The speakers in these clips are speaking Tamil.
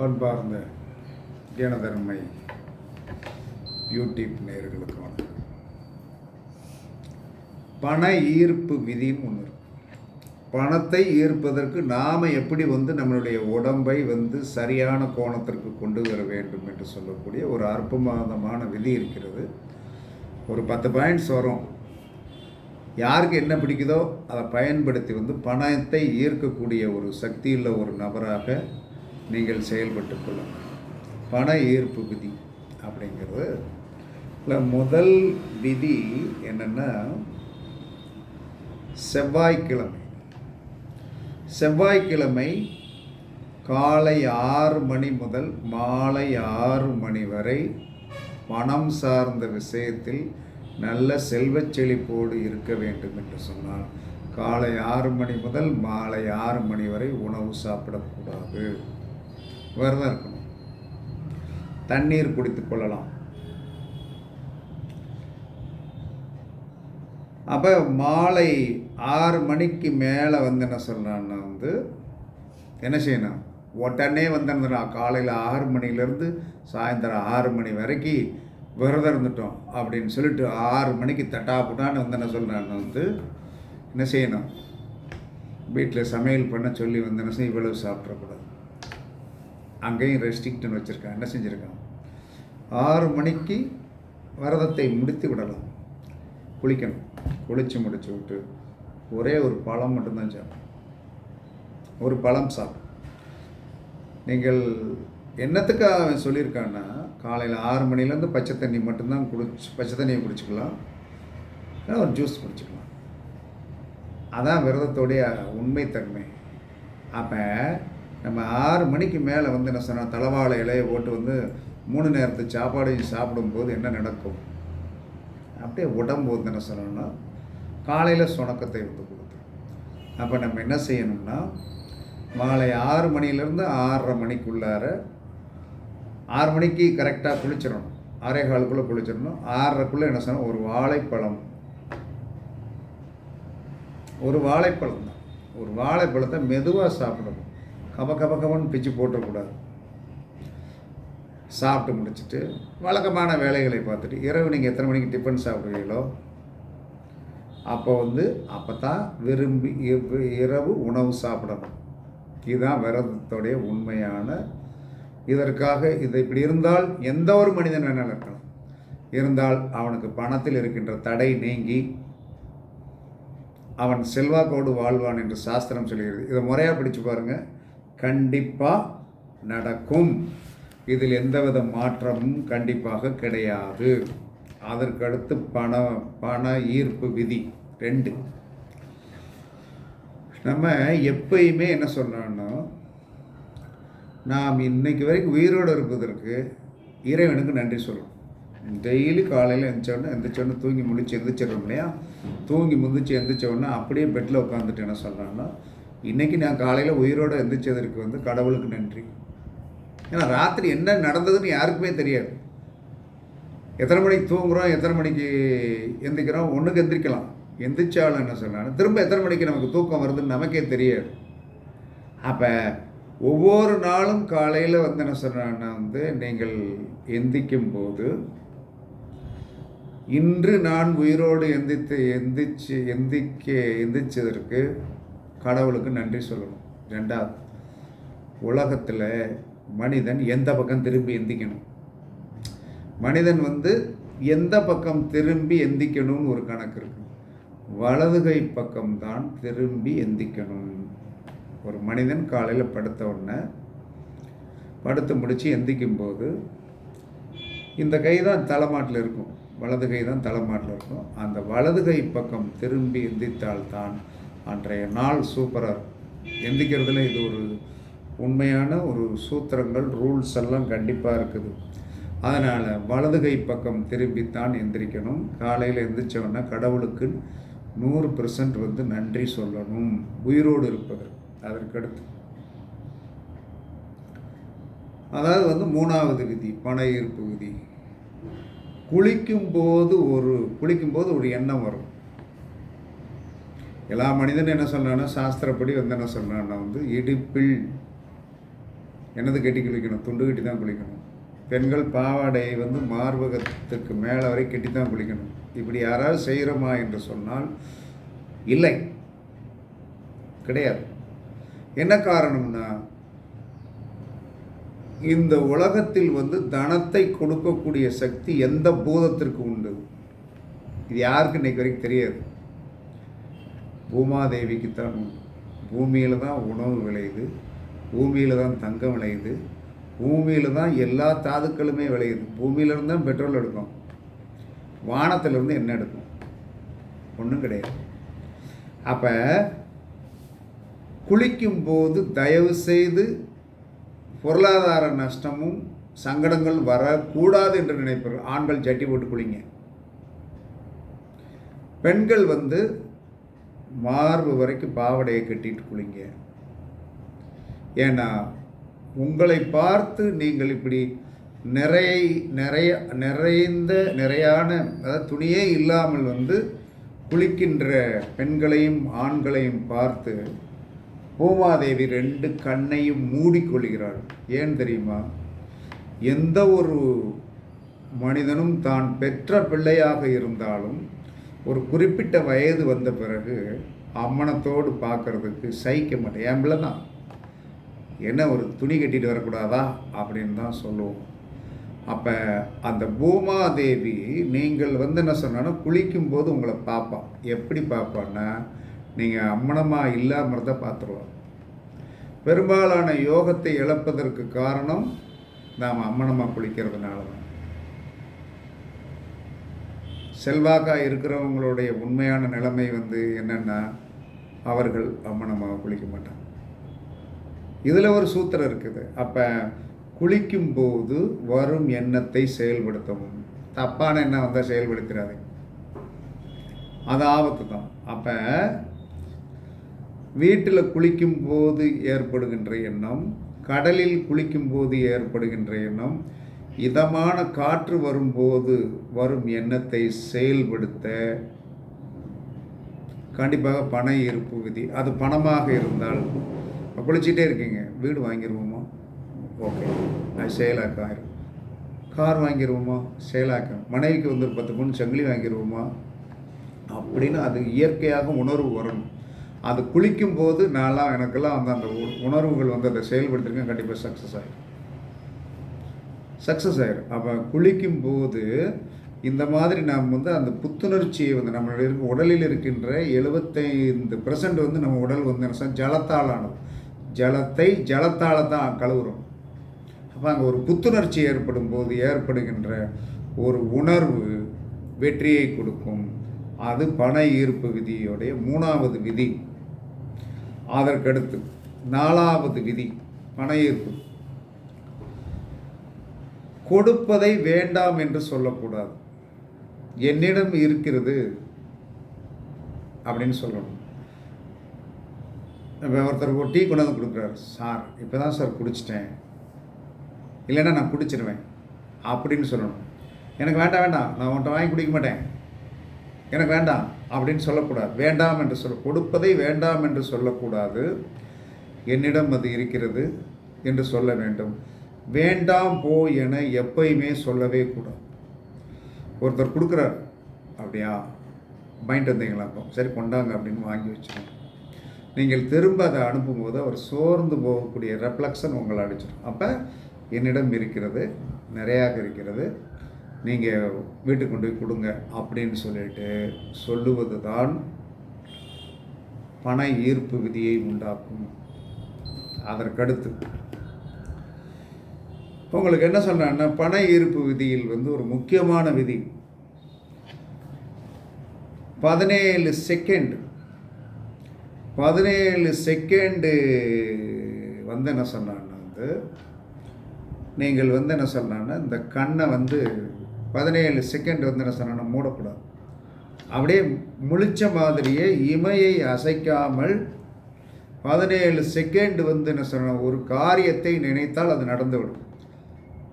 பண்பார்ந்த ஜனதர்மை யூடியூப் நேர்களுக்கு வணக்கம் பண ஈர்ப்பு விதின்னு ஒன்று இருக்கு. பணத்தை ஈர்ப்பதற்கு நாம் எப்படி வந்து நம்மளுடைய உடம்பை வந்து சரியான கோணத்திற்கு கொண்டு வர வேண்டும் என்று சொல்லக்கூடிய ஒரு அற்புதமான விதி இருக்கிறது. ஒரு பத்து பாயிண்ட்ஸ் வரும். யாருக்கு என்ன பிடிக்குதோ அதை பயன்படுத்தி வந்து பணத்தை ஈர்க்கக்கூடிய ஒரு சக்தியுள்ள ஒரு நபராக நீங்கள் செயல்பட்டு கொள்ளுங்கள். பண ஈர்ப்பு விதி அப்படிங்கிறது. இல்லை முதல் விதி என்னென்னா செவ்வாய்க்கிழமை. செவ்வாய்க்கிழமை காலை ஆறு மணி முதல் மாலை ஆறு மணி வரை பணம் சார்ந்த விஷயத்தில் நல்ல செல்வச் செழிப்போடு இருக்க வேண்டும் என்று சொன்னால் காலை ஆறு மணி முதல் மாலை ஆறு மணி வரை உணவு சாப்பிடக்கூடாது. விரதம் இருக்கணும். தண்ணீர் குடித்து கொள்ளலாம். அப்போ மாலை ஆறு மணிக்கு மேலே வந்து என்ன சொல்கிறான்னா வந்து என்ன செய்யணும்? உடனே வந்துடுறா காலையில் ஆறு மணிலேருந்து சாயந்தரம் ஆறு மணி வரைக்கும் விரதம் இருந்துட்டோம் அப்படின்னு சொல்லிட்டு ஆறு மணிக்கு தட்டாப்புட்டான்னு வந்து என்ன சொல்கிறான்னு வந்து என்ன செய்யணும்? வீட்டில் சமையல் பண்ண சொல்லி வந்து என்ன செய்ய இவ்வளவு சாப்பிடக்கூடாது. அங்கேயும் ரெஸ்ட்ரிக்டன் வச்சுருக்கான் என்ன செஞ்சுருக்கான் ஆறு மணிக்கு விரதத்தை முடித்து விடலாம். குளிக்கணும். குளித்து முடிச்சு விட்டு ஒரே ஒரு பழம் மட்டும்தான் சாப்பிடும் ஒரு பழம் சாப்பிடும் நீங்கள் என்னத்துக்காக அவன் சொல்லியிருக்கான்னா காலையில் ஆறு மணிலேருந்து பச்சை தண்ணி மட்டும்தான் குடிச்சு பச்சை தண்ணியை குடிச்சிக்கலாம். இல்லைன்னா ஒரு ஜூஸ் குடிச்சிக்கலாம். அதான் விரதத்தோடைய உண்மைத்தன்மை. அப்போ நம்ம ஆறு மணிக்கு மேலே வந்து என்ன சொன்னால் தளவாழ இலையை போட்டு வந்து மூணு நேரத்து சாப்பாடையும் சாப்பிடும்போது என்ன நடக்கும்? அப்படியே உடம்பு வந்து என்ன சொல்லணும்னா காலையில் சுணக்கத்தை எடுத்து கொடுத்துரும். அப்போ நம்ம என்ன செய்யணும்னா மாலை ஆறு மணிலேருந்து ஆறரை மணிக்குள்ளார ஆறு மணிக்கு கரெக்டாக குளிச்சிடணும். ஆறே காலுக்குள்ளே குளிச்சிடணும். ஆறரைக்குள்ளே என்ன சொன்னால் ஒரு வாழைப்பழம். ஒரு வாழைப்பழம் தான் ஒரு வாழைப்பழத்தை மெதுவாக சாப்பிடணும். கப கப கபன்னு பிச்சு போட்டக்கூடாது. சாப்பிட்டு முடிச்சுட்டு வழக்கமான வேலைகளை பார்த்துட்டு இரவு நீங்கள் எத்தனை மணிக்கு டிஃபன் சாப்பிடுவீங்களோ அப்போ வந்து அப்போ தான் விரும்பி இரவு உணவு சாப்பிடணும். இதுதான் விரதத்துடைய உண்மையான இதற்காக இது இப்படி இருந்தால் எந்த ஒரு மனிதன் வேணாலும் இருக்கணும் இருந்தால் அவனுக்கு பணத்தில் இருக்கின்ற தடை நீங்கி அவன் செல்வாக்கோடு வாழ்வான் என்று சாஸ்திரம் சொல்கிறது. இதை முறையாக பிடிச்சு பாருங்கள் கண்டிப்பாக நடக்கும். இதில் எந்தவித மாற்றமும் கண்டிப்பாக கிடையாது. அதற்கடுத்து பண பண ஈர்ப்பு விதி ரெண்டு. நம்ம எப்பயுமே என்ன சொல்லணும்னா நாம் இன்னைக்கு வரைக்கும் உயிரோடு இருப்பதற்கு இறைவனுக்கு நன்றி சொல்லணும். டெய்லி காலையில் எழுந்திரிச்சோடனே எந்திரிச்சோடனே தூங்கி முடிச்சு எந்திரிச்சிடறோம் இல்லையா? தூங்கி முந்திச்சு எந்திரிச்ச அப்படியே பெட்டில் உட்காந்துட்டு என்ன சொல்கிறான்னா இன்றைக்கி நான் காலையில் உயிரோடு எந்திரிச்சதற்கு வந்து கடவுளுக்கு நன்றி. ஏன்னா ராத்திரி என்ன நடந்ததுன்னு யாருக்குமே தெரியாது. எத்தனை மணிக்கு தூங்குகிறோம் எத்தனை மணிக்கு எந்திரிக்கிறோம் ஒன்றுக்கு எந்திரிக்கலாம். எந்திரிச்சாலும் என்ன சொன்னாலும் திரும்ப எத்தனை மணிக்கு நமக்கு தூக்கம் வருதுன்னு நமக்கே தெரியாது. அப்போ ஒவ்வொரு நாளும் காலையில் வந்து என்ன சொன்னான்னா வந்து நீங்கள் எந்திக்கும் போது இன்று நான் உயிரோடு எந்தித்து எந்திச்சு எந்திக்க எந்திரிச்சதற்கு கடவுளுக்கு நன்றி சொல்லணும். ரெண்டாவது உலகத்தில் மனிதன் எந்த பக்கம் திரும்பி எந்திக்கணும்? மனிதன் வந்து எந்த பக்கம் திரும்பி எந்திக்கணும்னு ஒரு கணக்கு இருக்கு. வலதுகை பக்கம்தான் திரும்பி எந்திக்கணும். ஒரு மனிதன் காலையில் படுத்த உடனே படுத்து முடித்து எந்திக்கும்போது இந்த கை தான் தலைமாட்டில் இருக்கும். வலது கை தான் தலைமாட்டில் இருக்கும். அந்த வலது கை பக்கம் திரும்பி எந்தித்தால் தான் அன்றைய நாள் சூப்பராக இருக்கும். எந்திக்கிறதுல இது ஒரு உண்மையான ஒரு சூத்திரங்கள் ரூல்ஸ் எல்லாம் கண்டிப்பாக இருக்குது. அதனால் வலது கை பக்கம் திரும்பித்தான் எந்திரிக்கணும். காலையில் எந்திரிச்சோன்னா கடவுளுக்கு நூறு பெர்சன்ட் வந்து நன்றி சொல்லணும். உயிரோடு இருப்பதற்கு அதற்கடுத்து. அதாவது வந்து மூணாவது விதி பண ஈர்ப்பு விதி. குளிக்கும்போது ஒரு குளிக்கும்போது ஒரு எண்ணம் வரும். எல்லா மனிதனும் என்ன சொல்கிறான்னா சாஸ்திரப்படி வந்து என்ன சொல்கிறான்னா வந்து இடுப்பில் என்னது கட்டி குளிக்கணும்? துண்டு கட்டி தான் குளிக்கணும். பெண்கள் பாவாடையை வந்து மார்பகத்துக்கு மேலே வரை கட்டி தான் குளிக்கணும். இப்படி யாராவது செய்கிறோமா என்று சொன்னால் இல்லை. கிடையாது. என்ன காரணம்னா இந்த உலகத்தில் வந்து தனத்தை கொடுக்கக்கூடிய சக்தி எந்த பூதத்திற்கு உண்டு? இது யாருக்கு இன்னைக்கு வரைக்கும் தெரியாது. பூமாதேவிக்கு தான் உண்டு பூமியில் தான் உணவு விளையுது பூமியில் தான் தங்கம் விளையுது பூமியில் தான் எல்லா தாதுக்களுமே விளையுது. பூமியிலேருந்து தான் பெட்ரோல் எடுக்கும். வானத்திலிருந்து என்ன எடுக்கும். ஒன்றும் கிடையாது. அப்போ குளிக்கும்போது தயவு செய்து பொருளாதார நஷ்டமும் சங்கடங்கள் வரக்கூடாது என்று நினைப்பார்கள் ஆண்கள் ஜட்டி போட்டு குளிங்க. பெண்கள் வந்து மார்பு வரைக்கும் பாவடையை கட்டிட்டு குளிங்க. ஏன்னா உங்களை பார்த்து நீங்கள் இப்படி நிறைய நிறைய நிறைந்த நிறையான அதாவது துணியே இல்லாமல் வந்து குளிக்கின்ற பெண்களையும் ஆண்களையும் பார்த்து பூமாதேவி ரெண்டு கண்ணையும் மூடிக்கொள்கிறாள். ஏன் தெரியுமா? எந்த ஒரு மனிதனும் தான் பெற்ற பிள்ளையாக இருந்தாலும் ஒரு குறிப்பிட்ட வயது வந்த பிறகு அம்மனத்தோடு பார்க்கறதுக்கு சகிக்க மாட்டேன். என் பிள்ளை தான் என்ன ஒரு துணி கட்டிட்டு வரக்கூடாதா? அப்படின்னு தான் சொல்லுவோம். அப்போ அந்த பூமாதேவி நீங்கள் வந்து என்ன சொன்னா குளிக்கும்போது உங்களை பார்ப்பான் எப்படி பார்ப்பான்னா நீங்கள் அம்மனமாக இல்லாமல் தான் பார்த்துருவோம் பெரும்பாலான யோகத்தை இழப்பதற்கு காரணம் நாம் அம்மனமாக குளிக்கிறதுனால தான் செல்வாக்காக இருக்கிறவங்களுடைய உண்மையான நிலைமை வந்து என்னென்னா அவர்கள் அம்மனமாக குளிக்க மாட்டாங்க. இதில் ஒரு சூத்திரம் இருக்குது. அப்போ குளிக்கும்போது வரும் எண்ணத்தை செயல்படுத்தவும். தப்பான எண்ணம் வந்தால் செயல்படுத்திடாதீங்க அது ஆபத்து தான். அப்போ வீட்டில் குளிக்கும்போது ஏற்படுகின்ற எண்ணம் கடலில் குளிக்கும்போது ஏற்படுகின்ற எண்ணம் இதமான காற்று வரும்போது வரும் எண்ணத்தை செயல்படுத்த கண்டிப்பாக பண இருப்பு விதி. அது பணமாக இருந்தால் குளிச்சுட்டே இருக்கீங்க. வீடு வாங்கிடுவோமா ஓகே. அது செயலாக்கம் ஆயிரும். கார் வாங்கிடுவோமா செயலாக்கம். மனைவிக்கு வந்து ஒரு பத்து பொண்ணு சங்கிலி வாங்கிடுவோமா அப்படின்னு அது இயற்கையாக உணர்வு வரணும் அது குளிக்கும்போது நான்லாம் எனக்கெல்லாம் வந்து அந்த உணர்வுகள் வந்து அதை செயல்படுத்திருக்கேன். கண்டிப்பாக சக்ஸஸ் ஆகிடும் சக்ஸஸ் ஆயிடும் அப்போ குளிக்கும்போது இந்த மாதிரி நாம் வந்து அந்த புத்துணர்ச்சியை வந்து நம்மளுடைய இருக்க உடலில் இருக்கின்ற எழுபத்தைந்து பெர்சன்ட் வந்து நம்ம உடல் வந்து என்ன ஜலத்தால் ஆனது ஜலத்தை ஜலத்தால் தான் கழுவுறோம். அப்போ அங்கே ஒரு புத்துணர்ச்சி ஏற்படும் போது ஏற்படுகின்ற ஒரு உணர்வு வெற்றியை கொடுக்கும். அது பண ஈர்ப்பு விதியுடைய மூணாவது விதி. அதற்கடுத்து நாலாவது விதி பண ஈர்ப்பு. கொடுப்பதை வேண்டாம் என்று சொல்லக்கூடாது. என்னிடம் இருக்கிறது அப்படின்னு சொல்லணும். இப்போ ஒருத்தர் ஒரு டீ கொண்டாந்து கொடுக்குறாரு. சார் இப்போ தான் சார் குடிச்சிட்டேன். இல்லைன்னா நான் குடிச்சிருவேன். அப்படின்னு சொல்லணும். எனக்கு வேண்டாம் வேண்டாம். நான் உன்ட்ட வாங்கி குடிக்க மாட்டேன். எனக்கு வேண்டாம். அப்படின்னு சொல்லக்கூடாது. வேண்டாம் என்று சொல்ல கொடுப்பதை வேண்டாம் என்று சொல்லக்கூடாது. என்னிடம் அது இருக்கிறது என்று சொல்ல வேண்டும். வேண்டாம் போ என எப்பயுமே சொல்லவே கூடாது. ஒருத்தர் கொடுக்குறார் அப்படியா? வாங்கிட்டு வந்தீங்களா அப்போ? சரி கொண்டாங்க அப்படின்னு வாங்கி வச்சுக்கோங்க நீங்கள் திரும்ப அதை அனுப்பும்போது அவர் சோர்ந்து போகக்கூடிய ரெஃப்ளக்ஷன் உங்களை அடிச்சிடும். அப்போ என்னிடம் இருக்கிறது நிறையாக இருக்கிறது. நீங்கள் வீட்டுக்கு கொண்டு போய் கொடுங்க அப்படின்னு சொல்லிட்டு சொல்லுவது தான் பண ஈர்ப்பு விதியை உண்டாக்கும். அதற்கடுத்து உங்களுக்கு என்ன சொல்கிறேன்னா பண ஈர்ப்பு விதியில் வந்து ஒரு முக்கியமான விதி. பதினேழு செகண்ட் பதினேழு செகண்டு வந்து என்ன சொன்னான்னா வந்து நீங்கள் வந்து என்ன சொன்னான்னா இந்த கண்ணை வந்து பதினேழு செகண்ட் வந்து என்ன சொன்னா மூடக்கூடாது. அப்படியே முழிச்ச மாதிரியே இமையை அசைக்காமல் பதினேழு செகண்ட் வந்து என்ன சொன்ன ஒரு காரியத்தை நினைத்தால் அது நடந்துவிடும்.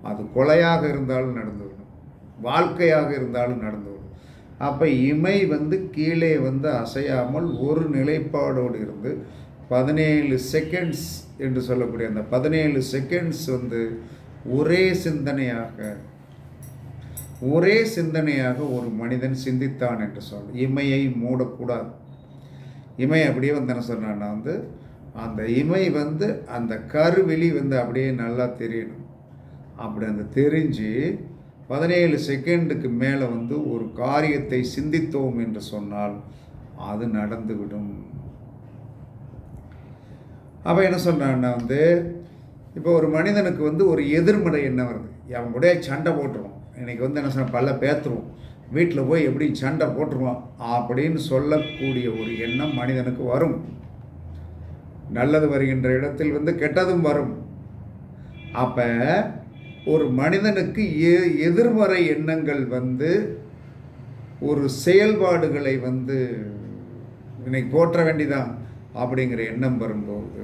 அது கொலையாக இருந்தாலும் நடந்துவிடும் வாழ்க்கையாக இருந்தாலும் நடந்துவிடும் அப்போ இமை வந்து கீழே வந்து அசையாமல் ஒரு நிலைப்பாடோடு இருந்து பதினேழு செகண்ட்ஸ் என்று சொல்லக்கூடிய அந்த பதினேழு செகண்ட்ஸ் வந்து ஒரே சிந்தனையாக ஒரே சிந்தனையாக ஒரு மனிதன் சிந்தித்தான் என்று சொல் இமையை மூடக்கூடாது. இமை அப்படியே வந்து என்ன சொன்னான்னா வந்து அந்த இமை வந்து அந்த கருவெளி வந்து அப்படியே நல்லா தெரியணும். அப்படி அந்த தெரிஞ்சு பதினேழு செகண்டுக்கு மேலே வந்து ஒரு காரியத்தை சிந்தித்தோம் என்று சொன்னால் அது நடந்துவிடும். அப்போ என்ன சொல்கிறான்னா வந்து இப்போ ஒரு மனிதனுக்கு வந்து ஒரு எதிர்மறை எண்ணம் வருது. அவன் கூட சண்டை போட்டுருவோம் இன்னைக்கு வந்து என்ன சொன்ன பல்ல பேத்துருவோம் வீட்டில் போய் எப்படி சண்டை போட்டுருவான் அப்படின்னு சொல்லக்கூடிய ஒரு எண்ணம் மனிதனுக்கு வரும். நல்லது வருகின்ற இடத்தில் வந்து கெட்டதும் வரும். அப்போ ஒரு மனிதனுக்கு எ எதிர்மறை எண்ணங்கள் வந்து ஒரு செயல்பாடுகளை வந்து இன்னைக்கு போற்ற வேண்டிதான் அப்படிங்கிற எண்ணம் வரும்போது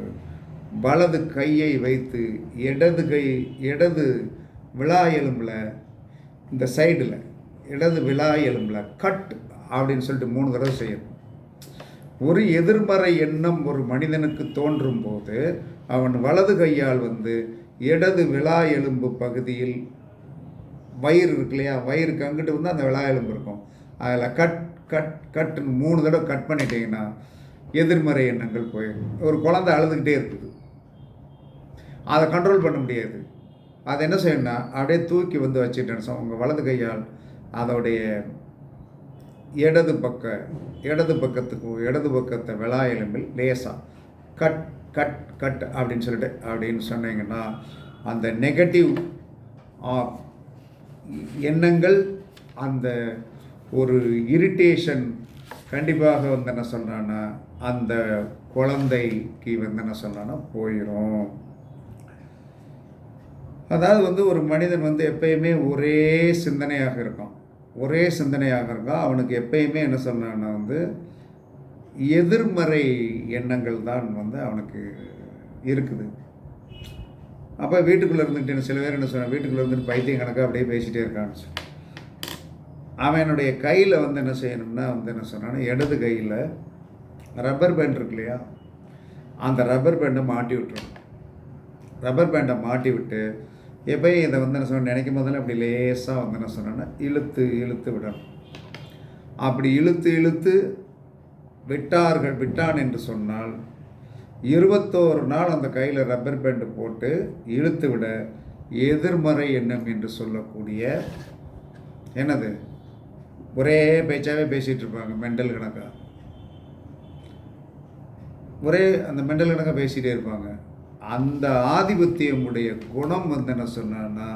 வலது கையை வைத்து இடது கை இடது விழா எலும்பில் இந்த சைடில் இடது விழா எலும்பில் கட் அப்படின்னு சொல்லிட்டு மூணு தடவை செய்யணும். ஒரு எதிர்மறை எண்ணம் ஒரு மனிதனுக்கு தோன்றும் போது அவன் வலது கையால் வந்து இடது விழா எலும்பு பகுதியில் வயிறு இருக்கு இல்லையா? வயிறுக்கு அங்கிட்டு வந்து அந்த விழா எலும்பு இருக்கும். அதில் கட் கட் கட்டுன்னு மூணு தடவை கட் பண்ணிட்டீங்கன்னா எதிர்மறை எண்ணங்கள் போயிடும். ஒரு குழந்தை அழுதுகிட்டே இருக்குது. அதை கண்ட்ரோல் பண்ண முடியாது. அதை என்ன செய்யணும்னா அப்படியே தூக்கி வந்து வச்சுட்டேன்னு உங்கள் வலது கையால் அதோடைய இடது பக்க இடது பக்கத்துக்கு இடது பக்கத்தை விழா எலும்பில் லேசாக கட் கட் கட் அப்படின்னு சொல்லிட்டு அப்படின்னு சொன்னீங்கன்னா அந்த நெகட்டிவ் எண்ணங்கள் அந்த ஒரு இரிட்டேஷன் கண்டிப்பாக வந்து என்ன சொல்கிறான்னா அந்த குழந்தைக்கு வந்து என்ன சொல்கிறான்னா போயிடும் அதாவது வந்து ஒரு மனிதன் வந்து எப்பயுமே ஒரே சிந்தனையாக இருக்கான். ஒரே சிந்தனையாக இருக்கான். அவனுக்கு எப்பயுமே என்ன சொன்னான்னா வந்து எதிர்மறை எண்ணங்கள் தான் வந்து அவனுக்கு இருக்குது. அப்போ வீட்டுக்குள்ளே இருந்துட்டு சில பேர் என்ன சொன்னான் வீட்டுக்குள்ளே இருந்துட்டு பைத்தியம் கணக்காக அப்படியே பேசிகிட்டே இருக்கான்னு சொல்லி. அவனுடைய கையில் வந்து என்ன செய்யணும்னா வந்து என்ன சொன்னான்னா இடது கையில் ரப்பர் பேண்ட் இருக்கு இல்லையா? அந்த ரப்பர் பேண்டை மாட்டி விட்டுரும் ரப்பர் பேண்டை மாட்டி விட்டு எப்பயும் இதை வந்து என்ன சொன்ன நினைக்கும் போதெல்லாம் அப்படி லேசாக வந்து என்ன சொன்னேன்னா இழுத்து இழுத்து விடணும். அப்படி இழுத்து இழுத்து விட்டார்கள் விட்டான் என்று சொன்னால் இருபத்தோரு நாள் அந்த கையில் ரப்பர் பேண்டு போட்டு இழுத்து விட எதிர்மறை எண்ணம் என்று சொல்லக்கூடிய என்னது? ஒரே பேச்சாகவே பேசிகிட்டு இருப்பாங்க மெண்டல் கணக்காக ஒரே அந்த மெண்டல் கணக்காக பேசிகிட்டே இருப்பாங்க. அந்த ஆதிபத்தியமுடைய குணம் வந்து என்ன சொன்னான்னா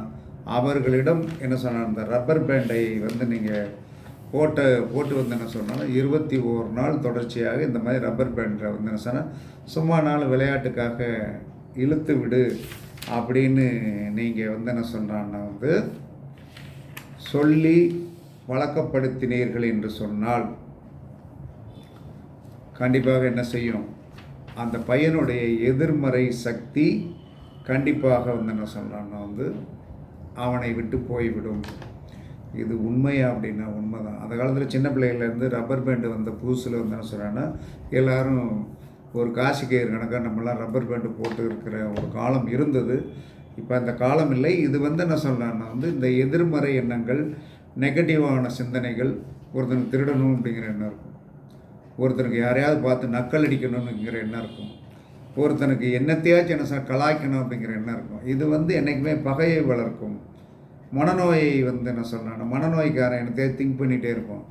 அவர்களிடம் என்ன சொன்ன அந்த ரப்பர் பேண்டை வந்து நீங்கள் போட்ட போட்டு வந்து என்ன சொன்னாலும் இருபத்தி ஓரு நாள் தொடர்ச்சியாக இந்த மாதிரி ரப்பர் பேண்டை வந்து என்ன சொன்னால் சும்மா நாள் விளையாட்டுக்காக இழுத்து விடு அப்படின்னு நீங்கள் வந்து என்ன சொன்னான்னா வந்து சொல்லி வழக்கப்படுத்தினீர்கள் என்று சொன்னால் கண்டிப்பாக என்ன செய்யும்? அந்த பையனுடைய எதிர்மறை சக்தி கண்டிப்பாக வந்து என்ன சொல்கிறான்னா வந்து அவனை விட்டு போய்விடும். இது உண்மையா அப்படின்னா உண்மை தான் அந்த காலத்தில் சின்ன பிள்ளைகள்லேருந்து ரப்பர் பேண்டு வந்த புதுசில் வந்து என்ன சொல்கிறாங்கன்னா எல்லோரும் ஒரு காசு கயிறு கணக்காக நம்மளாம் ரப்பர் பேண்டு போட்டு இருக்கிற ஒரு காலம் இருந்தது. இப்போ அந்த காலம் இல்லை. இது வந்து என்ன சொல்கிறான்னா வந்து இந்த எதிர்மறை எண்ணங்கள் நெகட்டிவான சிந்தனைகள் ஒருத்தனுக்கு திருடணும் அப்படிங்கிற எண்ணம் இருக்கும். ஒருத்தனுக்கு யாரையாவது பார்த்து நக்கல் அடிக்கணும்னுங்கிற எண்ணம் இருக்கும். ஒருத்தனுக்கு என்னத்தையாச்சும் என்ன சார் கலாய்க்கணும் அப்படிங்கிற எண்ணம் இருக்கும். இது வந்து என்றைக்குமே பகையை வளர்க்கும். மனநோயை வந்து என்ன சொல்லணும் மனநோய்க்காரன் என்னத்தையே திங்க் பண்ணிகிட்டே இருப்போம்.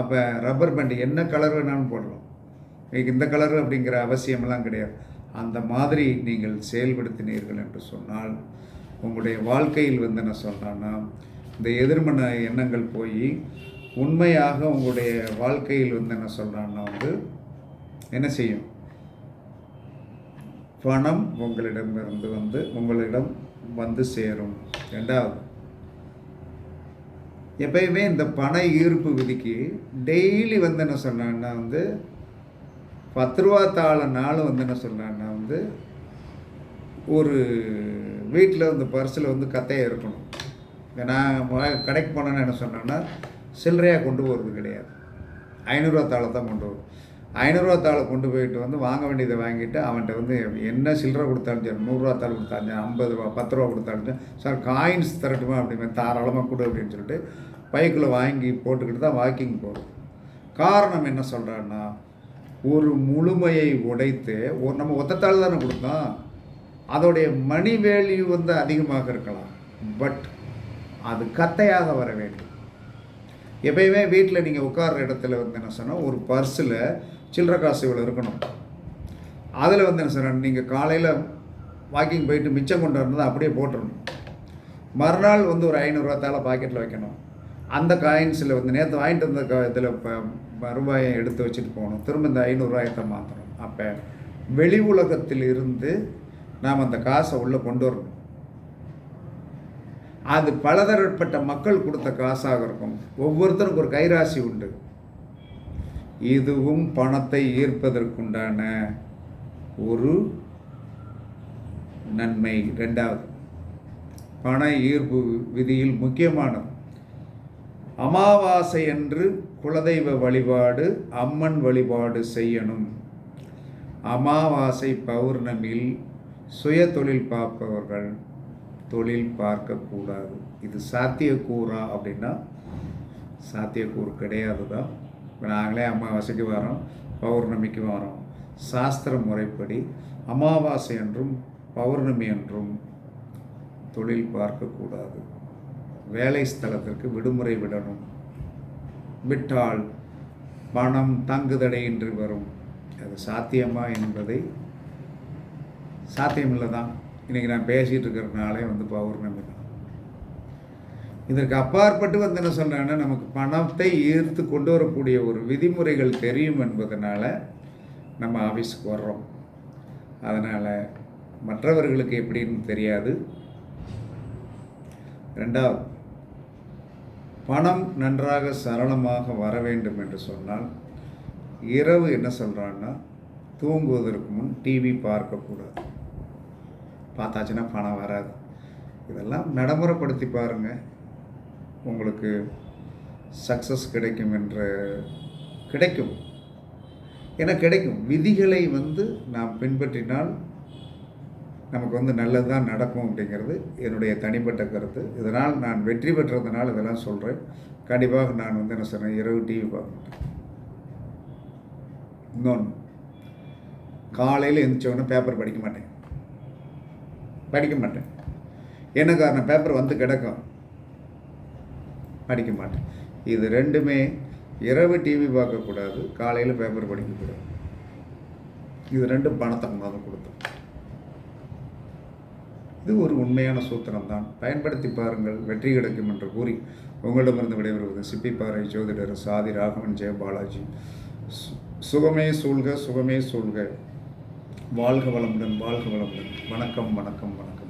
அப்போ ரப்பர் பேண்ட் என்ன கலர் வேணாலும் போடுறோம் இந்த கலர் அப்படிங்கிற அவசியமெல்லாம் கிடையாது. அந்த மாதிரி நீங்கள் செயல்படுத்தினீர்கள் என்று சொன்னால் உங்களுடைய வாழ்க்கையில் வந்து என்ன சொல்கிறான்னா இந்த எதிர்மன எண்ணங்கள் போய் உண்மையாக உங்களுடைய வாழ்க்கையில் வந்து என்ன சொல்கிறான்னா வந்து என்ன செய்யும்? பணம் உங்களிடமிருந்து வந்து உங்களிடம் வந்து சேரும். ரெண்டாவது எப்பயுமே இந்த பண ஈர்ப்பு விதிக்கு டெய்லி வந்து என்ன சொன்னான்னா வந்து பத்து ரூபா தாள நாளும் வந்து என்ன சொன்னான்னா வந்து ஒரு வீட்டில் வந்து பர்ஸில் வந்து கத்தையாக இருக்கணும். நான் கடைக்கு போனேன்னு என்ன சொன்னேன்னா சில்லறையாக கொண்டு போகிறது கிடையாது. ஐநூறுரூவா தாளை தான் கொண்டு வரும். ஐநூறுரூவா தாளை கொண்டு போயிட்டு வந்து வாங்க வேண்டியதை வாங்கிட்டு அவன்கிட்ட வந்து என்ன சில்லறை கொடுத்தாலும் சரி நூறுரூவா தாள் கொடுத்தாலும் சரி ஐம்பது ரூபா பத்து ரூபா கொடுத்தாலும் சரி சார் காயின்ஸ் தரட்டுமா? அப்படின்னு தாராளமாக கொடு அப்படின்னு சொல்லிட்டு பைக்கில் வாங்கி போட்டுக்கிட்டு தான் வாக்கிங் போகிறோம் காரணம் என்ன சொல்கிறான்னா ஒரு முழுமையை உடைத்து ஒரு நம்ம ஒத்தத்தாள் தானே கொடுத்தோம் அதோடைய மணி வேல்யூ வந்து அதிகமாக இருக்கலாம் பட் அது கத்தையாக வர வேண்டும். எப்பயுமே வீட்டில் நீங்கள் உட்கார்ற இடத்துல வந்து என்ன சொன்னால் ஒரு பர்ஸில் சில்லற காசு இவ்வளோ இருக்கணும். அதில் வந்து என்ன சார் நீங்கள் காலையில் வாக்கிங் போயிட்டு மிச்சம் கொண்டு வரணும் அப்படியே போட்டுடணும் மறுநாள் வந்து ஒரு ஐநூறுரூவா தாளை பாக்கெட்டில் வைக்கணும். அந்த காயின்ஸில் வந்து நேற்று வாங்கிட்டு வந்த க இதில் இப்போ ரூபாயை எடுத்து வச்சுட்டு போகணும். திரும்ப இந்த ஐநூறுரூவாயத்தை மாற்றணும் அப்போ வெளி உலகத்தில் இருந்து நாம் அந்த காசை உள்ளே கொண்டு வரணும். அது பலதரப்பட்ட மக்கள் கொடுத்த காசாக இருக்கும். ஒவ்வொருத்தருக்கும் ஒரு கைராசி உண்டு. இதுவும் பணத்தை ஈர்ப்பதற்குண்டான ஒரு நன்மை. ரெண்டாவது பண ஈர்ப்பு விதியில் முக்கியமானது. அமாவாசை என்று குலதெய்வ வழிபாடு அம்மன் வழிபாடு செய்யணும். அமாவாசை பௌர்ணமியில் சுய தொழில் பார்ப்பவர்கள் தொழில் பார்க்கக்கூடாது. இது சாத்தியக்கூறா அப்படின்னா சாத்தியக்கூறு கிடையாது தான் இப்போ நாங்களே அமாவாசைக்கு வரோம் பௌர்ணமிக்கு வரோம் சாஸ்திர முறைப்படி அமாவாசை என்றும் பௌர்ணமி என்றும் தொழில் பார்க்கக்கூடாது. வேலை ஸ்தலத்திற்கு விடுமுறை விடணும். விட்டால் பணம் தங்குதடையின்றி வரும். அது சாத்தியமா என்பதை சாத்தியமில்லை தான் இன்றைக்கி நான் பேசிகிட்டு இருக்கிறதுனாலே வந்து பௌர்ணமி தான். இதற்கு அப்பாற்பட்டு வந்து என்ன சொல்கிறேன்னா நமக்கு பணத்தை ஈர்த்து கொண்டு வரக்கூடிய ஒரு விதிமுறைகள் தெரியும் என்பதனால் நம்ம ஆஃபீஸுக்கு வர்றோம். அதனால் மற்றவர்களுக்கு எப்படின்னு தெரியாது. ரெண்டாவது பணம் நன்றாக சரளமாக வர வேண்டும் என்று சொன்னால் இரவு என்ன சொல்கிறான்னா தூங்குவதற்கு முன் டிவி பார்க்கக்கூடாது. பார்த்தாச்சுன்னா பணம் வராது. இதெல்லாம் நடைமுறைப்படுத்தி பாருங்கள் உங்களுக்கு சக்ஸஸ் கிடைக்கும் என்ற கிடைக்கும். ஏன்னா கிடைக்கும். விதிகளை வந்து நாம் பின்பற்றினால் நமக்கு வந்து நல்லது தான் நடக்கும் அப்படிங்கிறது என்னுடைய தனிப்பட்ட கருத்து. இதனால் நான் வெற்றி பெற்றதுனால இதெல்லாம் சொல்கிறேன் கண்டிப்பாக நான் வந்து என்ன சொன்னேன் இரவு டிவி பார்க்க மாட்டேன் இன்னொன்று காலையில் எழுந்திரிச்சோடனே பேப்பர் படிக்க மாட்டேன். படிக்க மாட்டேன். என்ன காரணம்? பேப்பர் வந்து கிடக்கும். படிக்க மாட்டேன். இது ரெண்டுமே இரவு டிவி பார்க்கக்கூடாது காலையில் பேப்பர் படிக்கக்கூடாது இது ரெண்டும் பணத்தை கொண்டாந்து கொடுத்தோம். இது ஒரு உண்மையான சூத்திரம் தான். பயன்படுத்தி பாருங்கள் வெற்றி கிடைக்கும் என்று கூறி உங்களிடமிருந்து விடைபெறுவது சிப்பிப்பாறை ஜோதிடர் சாதி ராகவன் ஜெயபாலாஜி சு- சுகமே சூழ்க சுகமே சூழ்க. வாழ்க வளமுடன் வாழ்க வளமுடன். வணக்கம் வணக்கம் வணக்கம்.